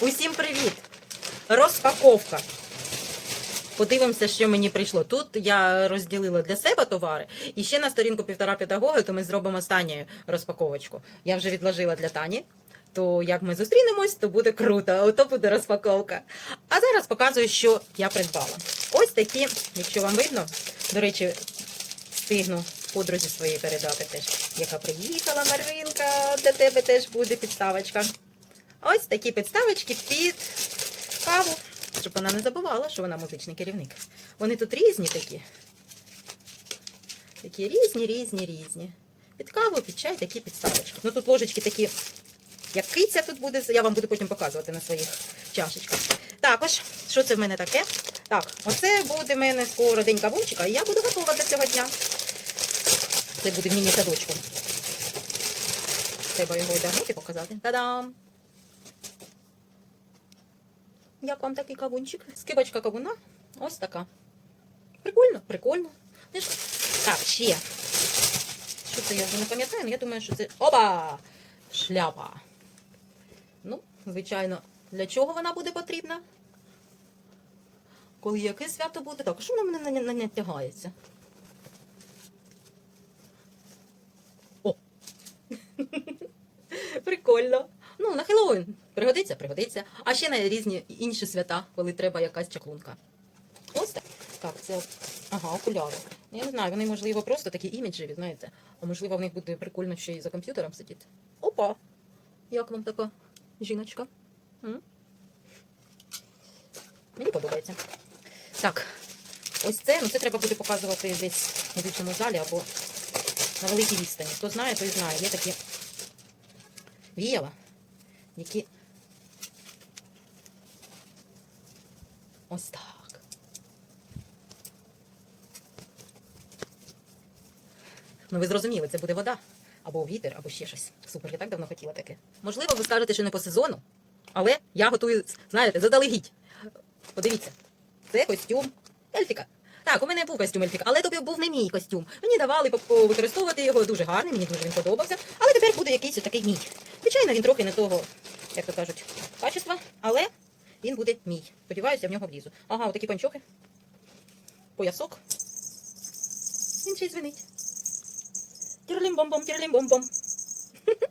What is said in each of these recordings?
Усім привіт! Розпаковка. Подивимося, що мені прийшло. Тут я розділила для себе товари. І ще на сторінку півтора педагоги, то ми зробимо останню розпаковочку. Я вже відложила для Тані. То як ми зустрінемось, то буде круто. Ото буде розпаковка. А зараз показую, що я придбала. Ось такі, якщо вам видно, до речі, встигну подрузі своїй передати теж, яка приїхала, Маринка, для тебе теж буде підставочка. Ось такі підставочки під каву, щоб вона не забувала, що вона музичний керівник. Вони тут різні такі. Такі різні, різні, різні. Під каву, під чай, такі підставочки. Ну тут ложечки такі, як киця тут буде, я вам буду потім показувати на своїх чашечках. Також, що це в мене таке? Так, оце буде в мене скоро день кавунчика, і я буду готова до цього дня. Це буде в міні-садочку. Треба його одягнути, показати. Та-дам! Як вам такий кавунчик? Скибочка кавуна. Ось така. Прикольно, прикольно. Так, ще. Що це я вже не пам'ятаю, але я думаю, що це. Опа! Шляпа. Ну, звичайно, для чого вона буде потрібна? Коли яке свято буде? Так, що воно мене не натягається? О! Прикольно. Ну, на Хеллоуін. Пригодиться, пригодиться. А ще на різні інші свята, коли треба якась чаклунка. Ось так. Так, це. Ага, окуляри. Ну, Я не знаю, вони, можливо, просто такі іміджеві, знаєте. А можливо, в них буде прикольно ще й за комп'ютером сидіти. Опа! Як вам така жіночка? М? Мені подобається. Так, ось це, ну це треба буде показувати десь в музичному залі або на великій відстані. Хто знає, той знає. Є такі віяла, які ось так. Ну, ви зрозуміли, це буде вода, або вітер, або ще щось. Супер, я так давно хотіла таке. Можливо, ви скажете, що не по сезону, але я готую, знаєте, заздалегідь. Подивіться, це костюм Ельфіка. Так, у мене був костюм Ельфіка, але тобі був не мій костюм. Мені давали використовувати його дуже гарний, мені дуже він подобався. Але тепер буде якийсь такий мій. Звичайно, він трохи не того, як то кажуть, качества, буде мій. Сподіваюся, я в нього влізу. Ага, отакі панчохи. Поясок. Він ще й дзвенить. Тірлім-бом-бом, тірлім-бом-бом.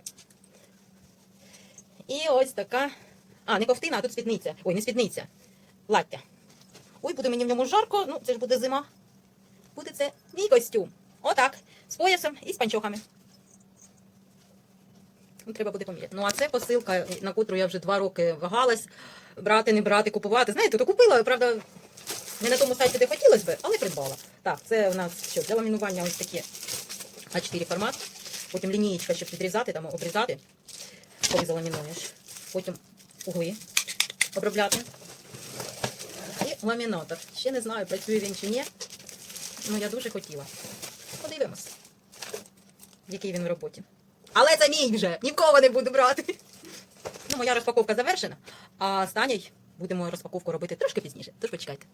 І ось така. А, не ковтина, а тут спідниця. Ой, не спідниця. Плаття. Ой, буде мені в ньому жарко, ну це ж буде зима. Буде це мій костюм. Отак. З поясом і з панчохами. Треба буде поміряти. Ну, а це посилка, на котру я вже два роки вагалась. Брати, не брати, купувати. Знаєте, то купила, правда, не на тому сайті, де хотілося би, але придбала. Так, це у нас що, для ламінування ось такі А4 формат. Потім лінієчка, щоб підрізати, там обрізати, коли заламінуєш. Потім угли обробляти. І ламінатор. Ще не знаю, працює він чи ні. Ну, я дуже хотіла. Подивимось, який він в роботі. Але це мій вже, ні в кого не буду брати. Ну, моя розпаковка завершена, а з Таней будемо розпаковку робити трошки пізніше. Тож почекайте.